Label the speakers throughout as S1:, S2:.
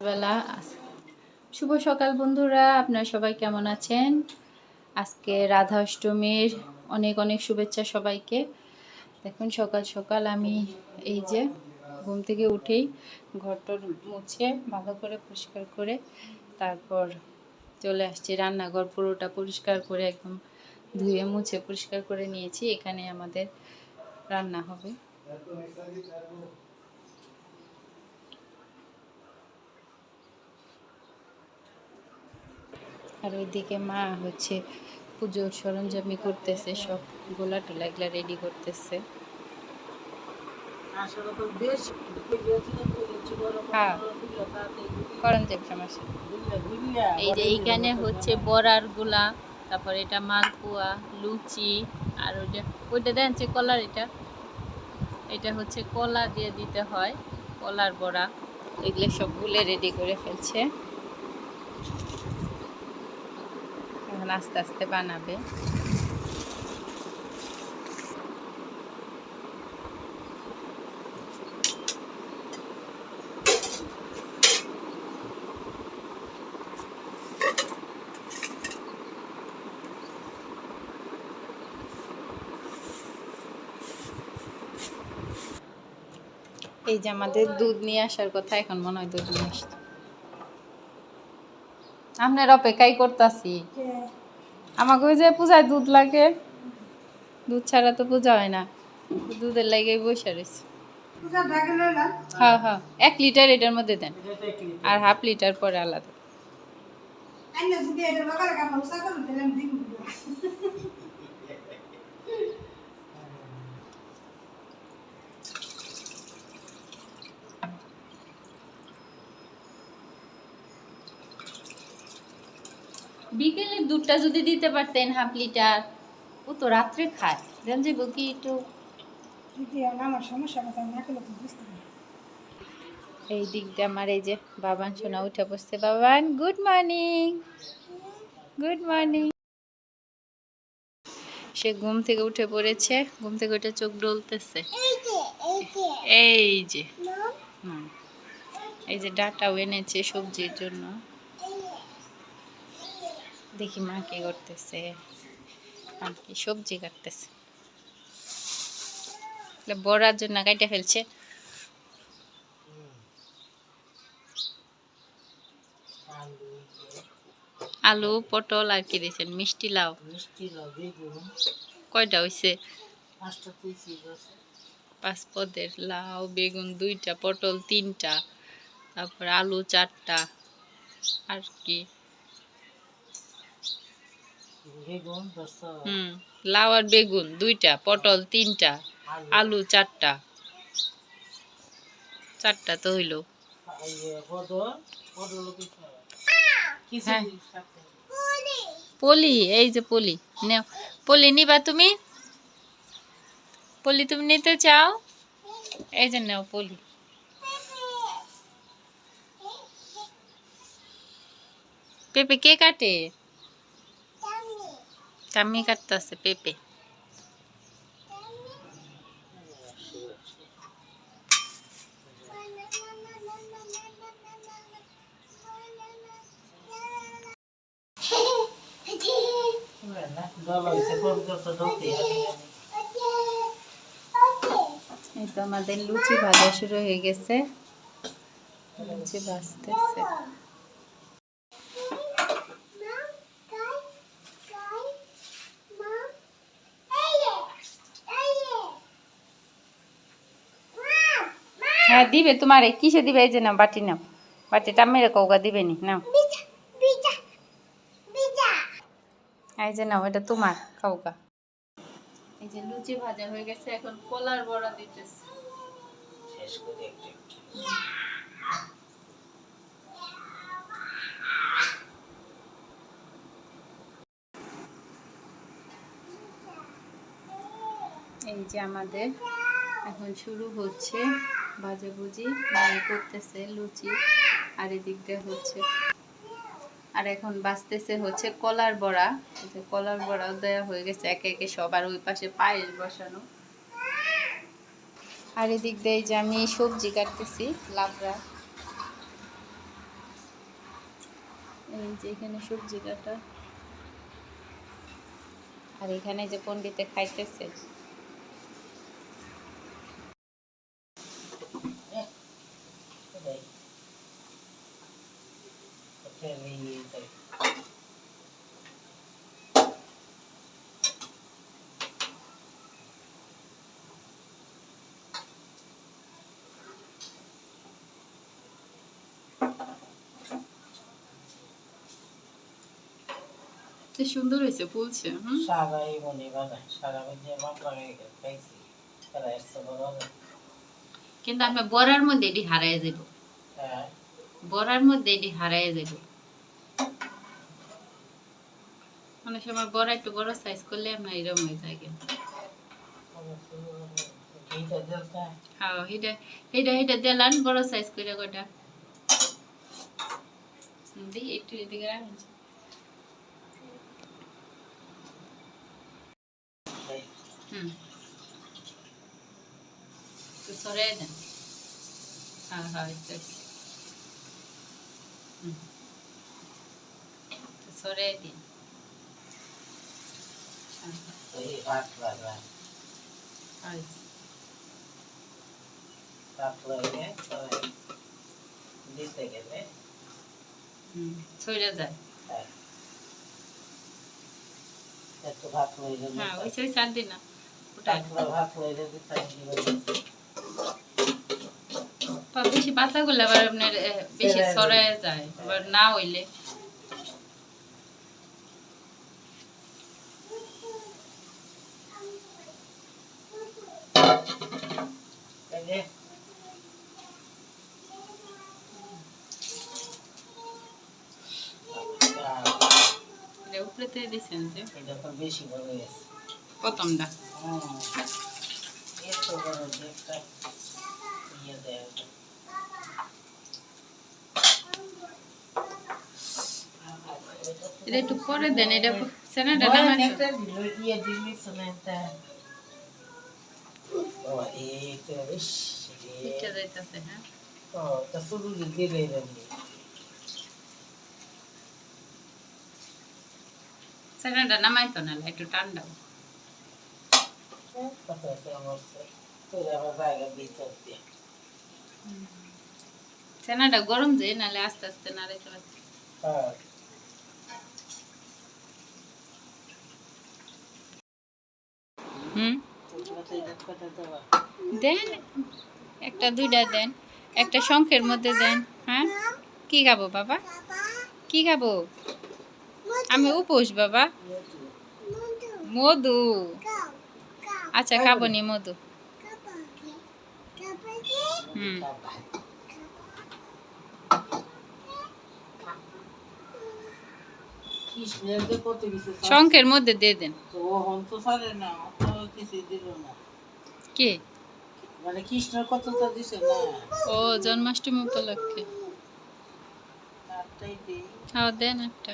S1: বেলা শুভ সকাল বন্ধুরা, আপনারা সবাই কেমন আছেন? আজকে রাধা অষ্টমীর অনেক অনেক শুভেচ্ছা সবাইকে। দেখুন, সকাল সকাল আমি এই যে ঘুম থেকে উঠেই ঘরটর মুছে ভালো করে পরিষ্কার করে তারপর চলে আসছি। রান্নাঘর পুরোটা পরিষ্কার করে একদম ধুয়ে মুছে পরিষ্কার করে নিয়েছি। এখানে আমাদের রান্না হবে। আর ওইদিকে মা হচ্ছে পুজোর সরঞ্জামি করতেছে সব গোলা টোলা এগুলা রেডি করতেছে। হ্যাঁ। এই যে এইখানে হচ্ছে বড়ারগুলা তারপর এটা মালপোয়া লুচি আর ওইটা ওইটা যে কলার এটা। এটা হচ্ছে কলা দিয়ে দিতে হয় কলার বড়া এগুলো সব গুলে রেডি করে ফেলছে এখন আস্তে আস্তে বানাবে। এই যে আমাদের দুধ নিয়ে আসার কথা, এখন মনে হয় দুধ নিয়ে আসছে। আপনার অপেক্ষাই করতেছি। আমাকে ওই যে পূজায় দুধ লাগে। দুধ ছাড়া তো পূজা হয় না। দুধের লাগে বসে রয়েছে। হ্যাঁ হ্যাঁ। এক লিটার এটার মধ্যে দেন। আর হাফ লিটার পরে আলাদা। বিকেলের দুধটা যদি দিতে পারতেন হাফ লিটার ও তো রাত্রে খায়। দেন যে কি একটু
S2: আমার সমস্যা কথা না করলে তো বুঝতে
S1: এই দিক দিয়ে আমার এই যে বাবান সোনা উঠে বসছে। Baban good morning good morning সে ঘুম থেকে উঠে পড়েছে। ঘুম থেকে উঠে চোখ ডলতেছে। এই যে এই যে ডাটাও এনেছে সবজির জন্য। দেখি মা কি করতেছে আর কি সবজি কাটতেছে। বড়ার জন্য কাইটা ফেলছে। আলু পটল আর কি দিয়েছেন? মিষ্টি লাউ।
S2: মিষ্টি
S1: কয়টা হইছে?
S2: পাঁচটা
S1: পাঁচ পদের লাউ বেগুন দুইটা পটল তিনটা তারপর আলু চারটা আর কি। হুম লাউ আর বেগুন দুইটা পটল তিনটা আলু। চারটা। চারটা তো হইল। হ্যাঁ। পলি এই যে পলি নেও। পলি নিবা তুমি? পলি তুমি নিতে চাও? এই যে নেও পলি। পেঁপে কে কাটে? টামি কাটতেছে পেঁপে। এই তো আমাদের লুচি ভাজা শুরু হয়ে গেছে। লুচি ভাজতেছে। দিবে তোমারে কিসে দিবে? এই যে নাও বাটি নাও। বাটিটা মেরে কৌকা দিবে নি নাও। এই যে নাও এটা তোমার কৌকা এই যে লুচি ভাজা হয়ে গেছে এখন কলার বড়া দিতেছে।
S2: শেষ করে একটু একটু।
S1: এই যে আমাদের এখন শুরু হচ্ছে। ভাজাভুজি মানে করতেছে লুচি, আর এদিক দিয়ে হচ্ছে, আর এখন বাঁচতেছে হচ্ছে কলার বড়া কলার বড়াও দেওয়া হয়ে গেছে একে একে সবার ওই পাশে পায়েস বসানো। আর এদিক দিয়ে যে আমি সবজি কাটতেছি, লাবড়া। এই যে এখানে সবজি কাটা। আর এখানে যে পন্ডিতে খাইতেছে। সুন্দর হয়েছে ফুলছে হুম?
S3: সারা খাইছি বড়
S1: কিন্তু আমি বড়ার মধ্যে এটি যাব
S3: হ্যাঁ।
S1: বড়ার মধ্যে এটি যাব অনেক সময় বড়া একটু বড় সাইজ করলে আপনার এরকম হয়ে যায় হ্যাঁ এটা এটা এটা দিলাম বড় সাইজ করে গোটা দিই একটু এদিকে রাখুন হুম একটু সরে দেন হ্যাঁ হ্যাঁ একটু হুম একটু সরে দিন হ্যাঁ,
S3: এই ভাত লাগা
S1: হ্যাঁ,
S3: ভাত লাগে তবে দিতে গেলে
S1: হুম সরে যায়
S3: হ্যাঁ একটু ভাত লয়ে গেলে
S1: হ্যাঁ ওই সেই চার দিন না বেশি পাতলা করলে আবার আপনার বেশি সরায় যায় আবার না হইলে।
S3: এই যে।
S1: উপরে যে।
S3: বেশি
S1: প্রথমটা। এটা একটু পরে দেন এটা সেনাটা
S3: দেবি
S1: সেনাটা নামাই তো না একটু ঠান্ডা
S3: কত সমস্যা তোর আবার জায়গা ভিতর দিয়ে
S1: সেনাটা গরম নালে আস্তে আস্তে নাড়ে
S3: হ্যাঁ
S1: হুম দেন একটা দুইটা দেন একটা শঙ্খের মধ্যে দেন হ্যাঁ কি খাব বাবা কি খাব আমি উপোস বাবা মধু আচ্ছা খাব নি মধু। হুম। শঙ্খের মধ্যে দিয়ে দেন। কে?
S3: মানে কৃষ্ণের কত দিছে না।
S1: ও জন্মাষ্টমী উপলক্ষে।
S3: দিই।
S1: হ্যাঁ দেন একটা।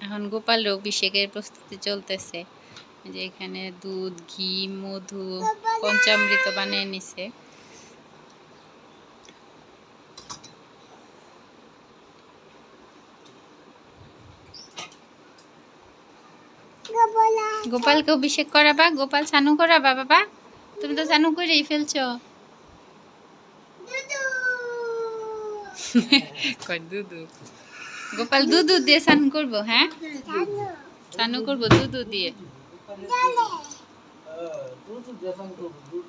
S1: এখন গোপালের অভিষেকের প্রস্তুতি চলতেছে। যে এখানে দুধ ঘি মধু পঞ্চামৃত বানিয়ে নিছে। গোপালকে অভিষেক করাবা? গোপাল চানু করাবা বাবা? তুমি তো চানু করেই ফেলছো। দুধু? গোপাল দুধু দিয়ে স্নান করব হ্যাঁ স্নান করব দুধু দিয়ে
S3: দুধ দেশান করব দুধ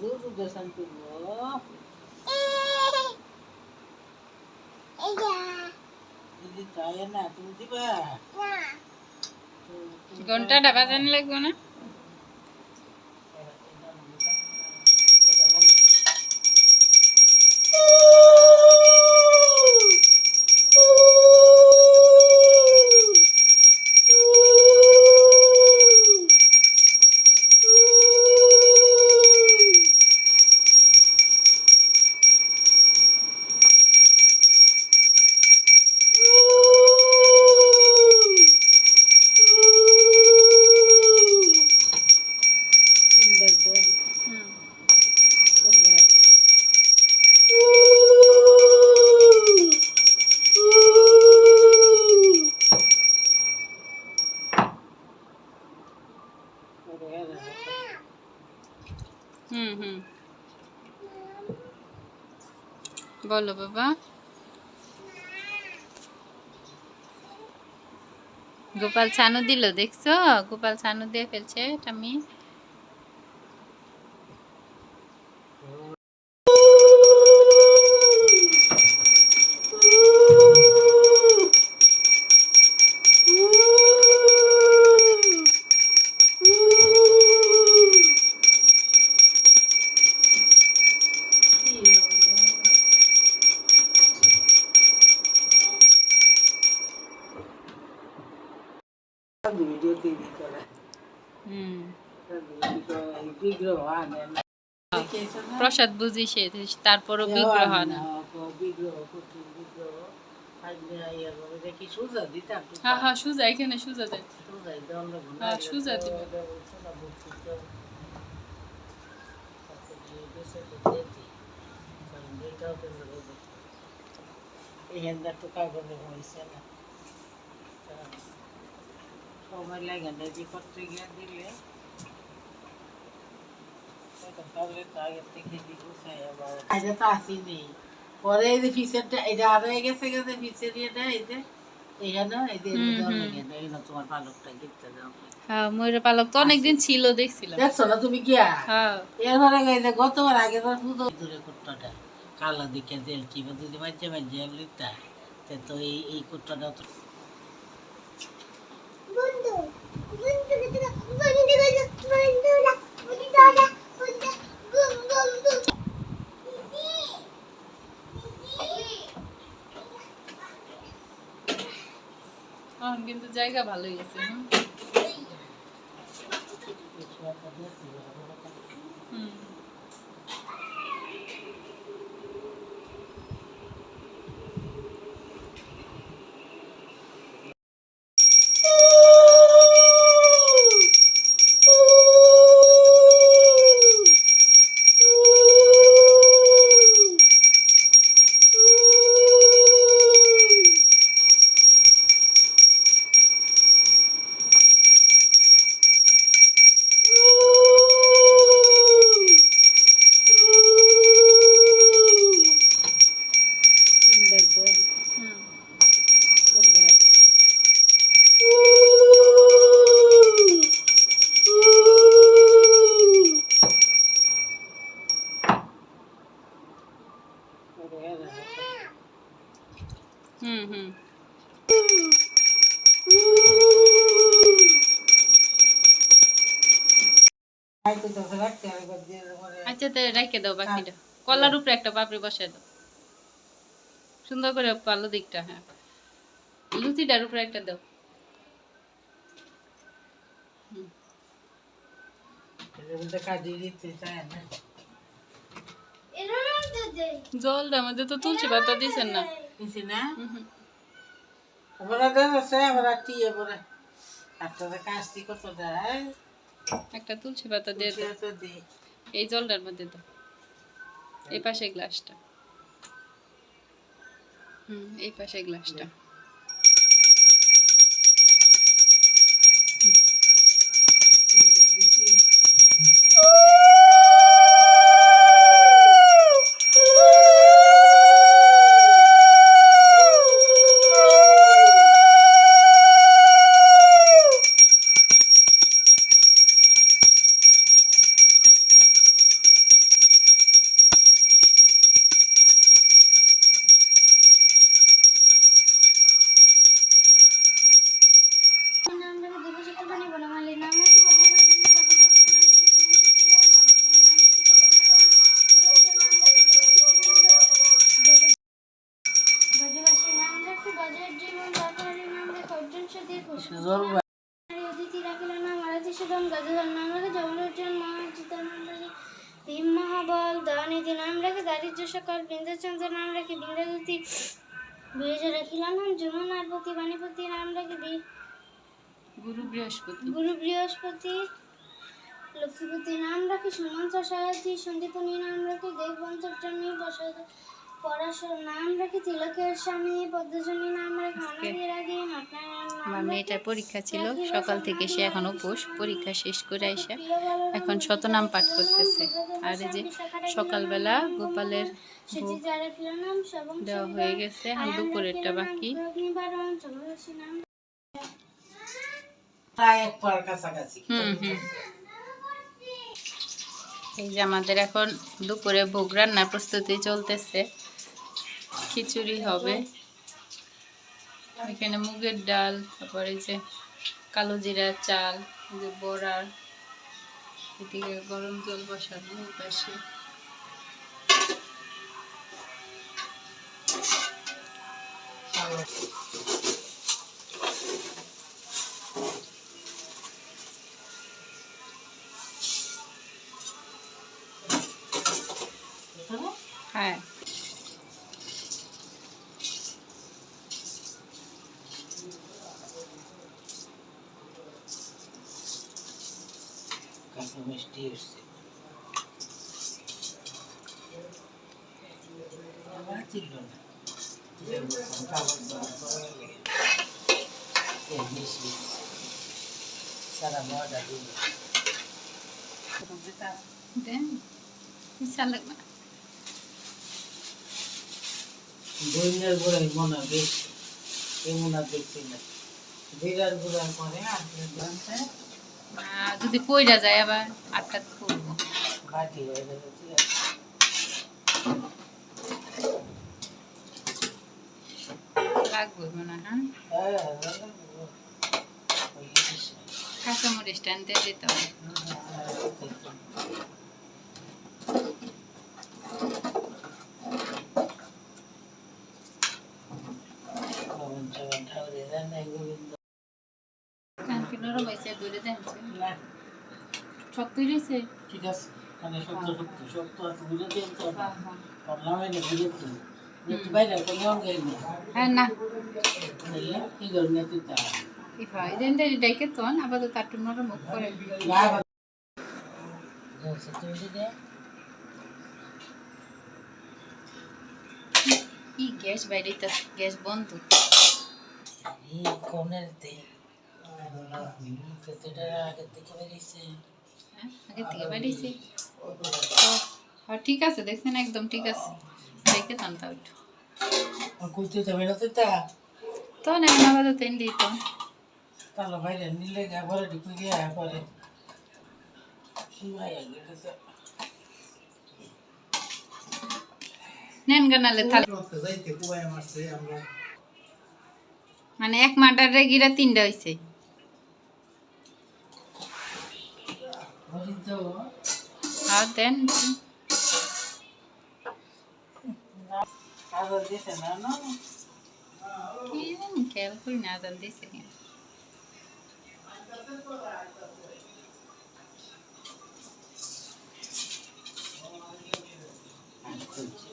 S3: দুধ দেশান করব দিদি তাই না তুমি দিবা
S1: ঘন্টাটা বাজানো লাগবে না বলো বাবা। গোপাল ছানু দিল দেখছ? গোপাল ছানু দিয়ে ফেলছে টামি
S3: ভিডিও তৈরি করে
S1: হুম
S3: বিগ্রহ আনে না দেখেছ না?
S1: প্রসাদ বুঝি সে তারপরও বিগ্রহ না। হ্যাঁ হ্যাঁ সুজা এখানে সুজা দেয়। হ্যাঁ, সুজা দিবে।
S3: সময় লাগে না যে করতে গিয়ে দিলে তাহলে তো আসেনি পরে এই যে ফিসেরটা এটা আরও গেছে গেছে ফিসের ইয়েটা এই যে
S1: হ্যাঁ পালক তো অনেকদিন ছিল দেখছিলাম
S3: দেখছ না তুমি গিয়া
S1: হ্যাঁ
S3: এরপরে গতবার বার পুজো দূরে কুট্টাটা কালা দিকে তেল চিপে যদি মাঝে মাঝে লিখতা তো এই এই কুট্টাটা তো
S1: এখন কিন্তু জায়গা ভালোই আছে হুম। বসাই দাও সুন্দর করে পালো দিকটা হ্যাঁ। লুচিটার উপরে একটা দাও। আমাদের তো তুলসী পাতা দিছেন না। হুম হুম। একটা তুলসী পাতা দিয়ে। এই জলটার মধ্যে দাও। এই পাশে গ্লাসটা হুম এই পাশে গ্লাসটা বৃহস্পতি।
S4: গুরু বৃহস্পতি লক্ষ্মীপতি নাম রাখি সুমন্ত্র সারথী সন্দীপনী নাম রাখি দেববন্তর্জনী বসদ পড়াশোনার নাম রেখে তিলকের স্বামী পদ্মজনী নাম রেখে অনাদির আগে
S1: আমার মেয়েটার পরীক্ষা ছিল সকাল থেকে সে এখন উপোস পরীক্ষা শেষ করে
S4: বলরাম
S1: এখন শতনাম পাঠ করতেছে। আর এই যে সকালবেলা গোপালের দেওয়া হয়ে গেছে দুপুরেরটা বাকি
S4: নিবারণ চন্দ্রদশী নাম
S3: প্রায়
S1: এই যে আমাদের এখন দুপুরে ভোগ রান্নার প্রস্তুতি চলতেছে। খিচুড়ি হবে। এখানে মুগের ডাল, তারপরে যে কালো জিরা চাল যে বড়ার। এদিকে গরম জল বসানো পাশে হ্যাঁ।
S3: মিষ্টি এসছে। ছিল না সারা মজা দিল
S1: দেন ইচ্ছা লাগবে
S3: দৈন্যের মনে বেশি এমন আর দেখছি না। জিরার আর
S1: যদি পইরা যায় আবার আটটা করব।
S3: বাটি হয়ে যাবে
S1: লাগবে মনে হয় হ্যাঁ?
S3: হ্যাঁ হ্যাঁ, ওই জিনিস।
S1: কাঁচামরিচ টানতে দিতে হবে। দূরে দেখছে
S3: না।
S1: শক্ত হয়েছে
S3: ঠিক আছে। মানে সত্য সত্য সত্য আছে বুঝে দিন তো।
S1: হ্যাঁ
S3: বললাম বুঝে তো একটু বাইরে কোনো অঙ্গের না
S1: হ্যাঁ না।
S3: কি করবে তুই তা
S1: ডাইকে তো আপাতত একটু নরম করে। কি? গ্যাস বাইরে গ্যাস বন্ধ।
S3: কোনের আগে থেকে বেরিয়েছে।
S1: হ্যাঁ ঠিক আছে দেখছেন একদম ঠিক আছে। ডাইকে টানতা একটু।
S3: কইতে যাবে না তুই তা।
S1: তো না আপাতত এনে দিই তো।
S3: তাহলে বাইরে নিলে একবারে ঢুকে গিয়ে ভাই
S1: নেন গানালে
S3: আমরা।
S1: মানে এক মাটারে গিরা তিনটা হয়েছে then. careful now than this again. Thank you.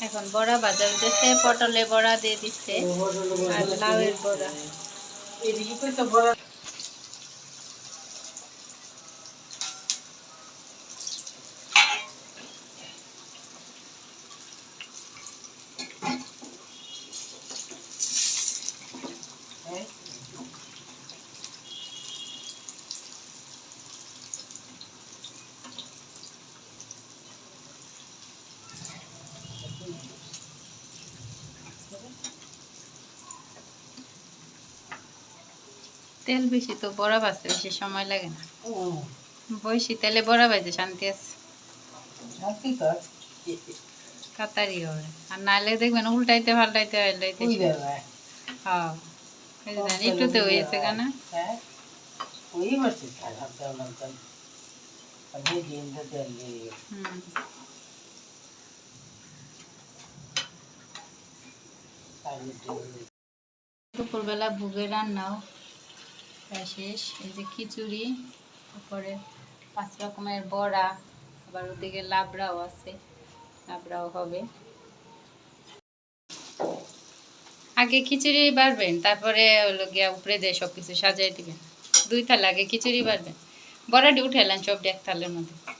S1: এখন বড়া ভাজা হইতেছে পটলে বড়া দিয়ে দিচ্ছে আর লাউয়ের বড়া। তেল বেশি তো বড়া ভাজতে বেশি সময় লাগে না। বয়সী তেলে বড়া ভাজতে শান্তি আছে। কাতারি হবে। আর নাহলে দেখবেন উল্টাইতে পাল্টাইতে পাল্টাইতে হ্যাঁ। হয়েছে কেন?
S3: হ্যাঁ।
S1: হুম। দুপুরবেলা ভোগের রান্নাও শেষ। এই যে খিচুড়ি, তারপরে পাঁচ রকমের বড়া, আবার ওদিকে লাবড়াও আছে, লাবড়াও হবে। আগে খিচুড়ি বাড়বেন, তারপরে হলো গিয়া উপরে দিয়ে সব কিছু সাজাই দিবেন। দুই থালা আগে খিচুড়ি বাড়বেন। বড়াটি উঠাইলেন সব এক থালের মধ্যে।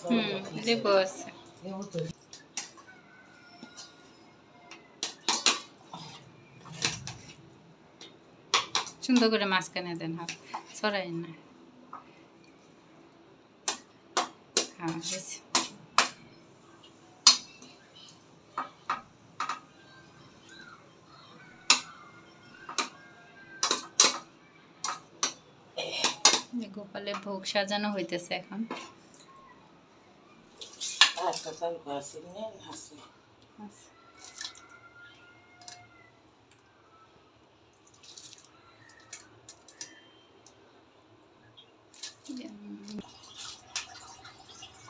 S1: হুম সুন্দর করে মাঝখানে দেন হাত সরাই না। হ্যাঁ। গোপালের ভোগ সাজানো হইতেছে এখন।
S3: একটা চাল আছে নিয়ে আছে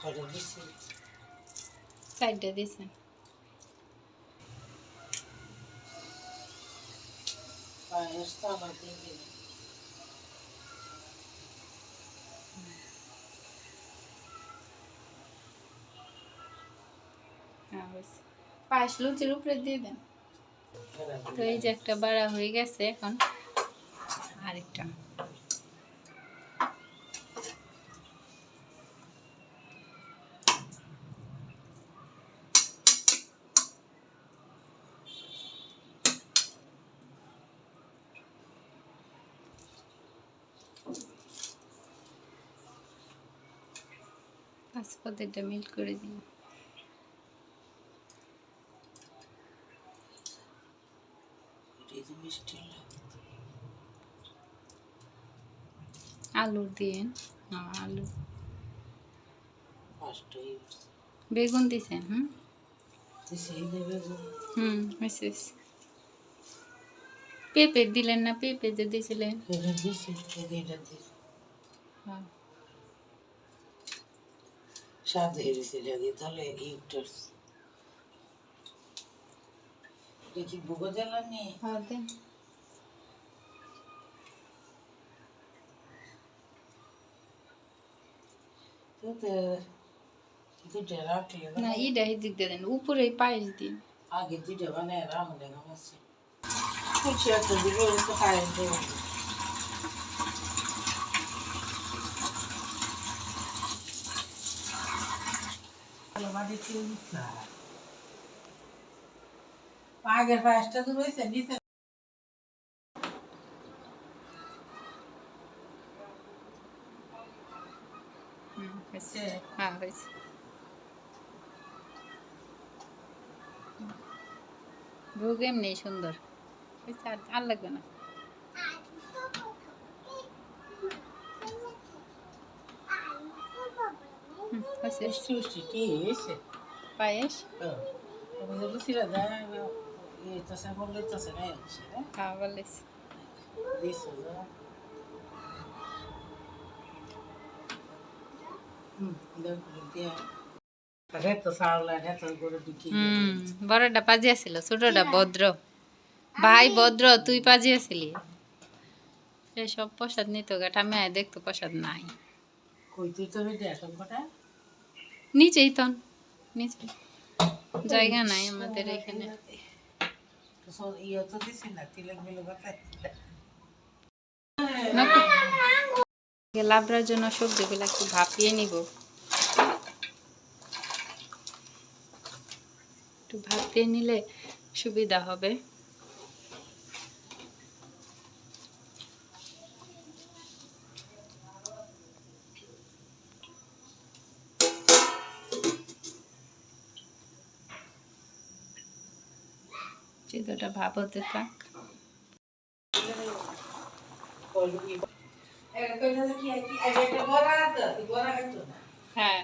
S3: করে দিছি
S1: সাইডে দিয়েছেন
S3: পায়েস
S1: পায়েস লুচির উপরে দিয়ে দেন। তো এই যে একটা বাড়া হয়ে গেছে এখন। আরেকটা। পাঁচপাতেরটা মিল করে দিন
S3: এই যে মিষ্টি
S1: আলুর দিয়ে হ্যাঁ আলু। বেগুন দিছেন হুম? হুম মিসেস পেঁপে দিলেন না পেঁপে যে দিয়েছিলেন
S3: এটা দিছি এই যে এটা দিছি। স্বাদ হয়ে গেছে এটা তাহলে ইউটার এটা কি বুগো জ্বালানি?
S1: হ্যাঁ দেন
S3: তো তো দুইটা রাখলে
S1: না
S3: না
S1: ইটা দিক দিয়ে দেন উপরে পায়েস দিন
S3: আগে দুইটা বানায় রাখলে গামাচ্ছে কুচি একটা দিকে তো খাই দেবো আগের পায়েসটা তো রয়েছে নিচে
S1: হুম হয়েছে হ্যাঁ হয়েছে। ভোগ এমনি সুন্দর। আর লাগবে না। পায়েস।
S3: আমি তো বুঝছিলাম যে এইটাছে বললে তো না হচ্ছে হ্যাঁ?
S1: হ্যাঁ বলেছি বড়টা পাজি আছিল ছোটটা ভদ্র। ভাই ভদ্র তুই পাজি আসিলি সে সব প্রসাদ নিত গা ঠামে আয় দেখতো প্রসাদ নাই। নিচেই তন নিচে। জায়গা নাই আমাদের এখানে।
S3: ইয়ে তো দিছি না তিলক কথা।
S1: লাবড়ার জন্য সবজিগুলো একটু ভাপিয়ে নিব। একটু ভাপিয়ে নিলে সুবিধা হবে। ভাব হতে থাক। হ্যাঁ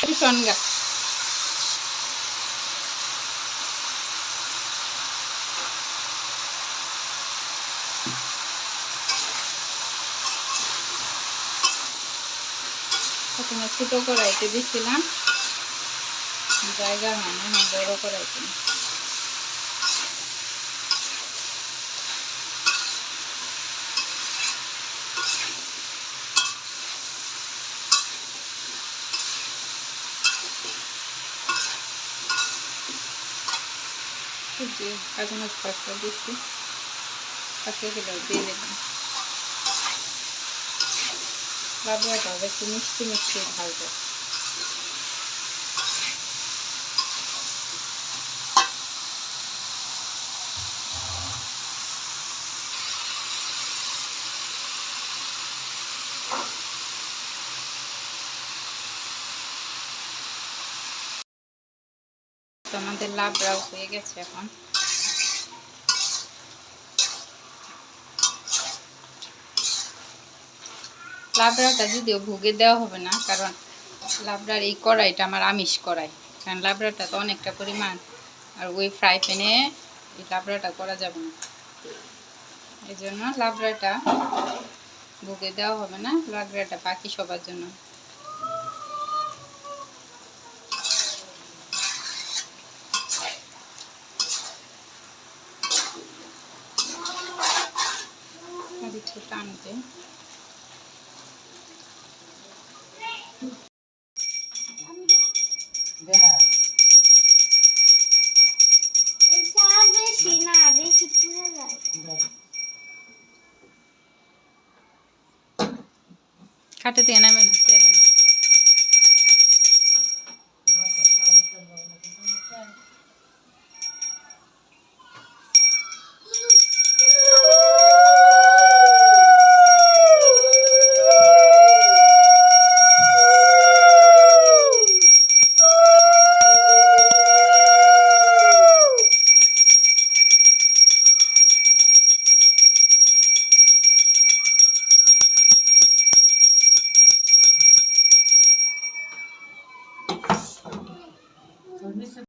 S1: ভীষণ গা প্রথমে ছোট কড়াইতে দিচ্ছিলাম জায়গা হয় না বড় কড়াইতে। যে কাগজ পাতা দিচ্ছি। পাখিগুলো দিয়ে দেবেন লাবড়াটা হবে একটু মিষ্টি মিষ্টি ভাজবে তো আমাদের লাবড়াও হয়ে গেছে এখন। লাবড়াটা যদিও ভুগে দেওয়া হবে না, কারণ লাবড়ার এই কড়াইটা আমার আমিষ কড়াই। কারণ লাবড়াটা তো অনেকটা পরিমাণ, আর ওই ফ্রাই প্যানে এই লাবড়াটা করা যাবে না। এই জন্য লাবড়াটা ভুগে দেওয়া হবে না লাবড়াটা বাকি সবার জন্য আর
S4: আর বেশি না বেশি পুড়ে যায়
S1: খাটে দিয়ে নামে না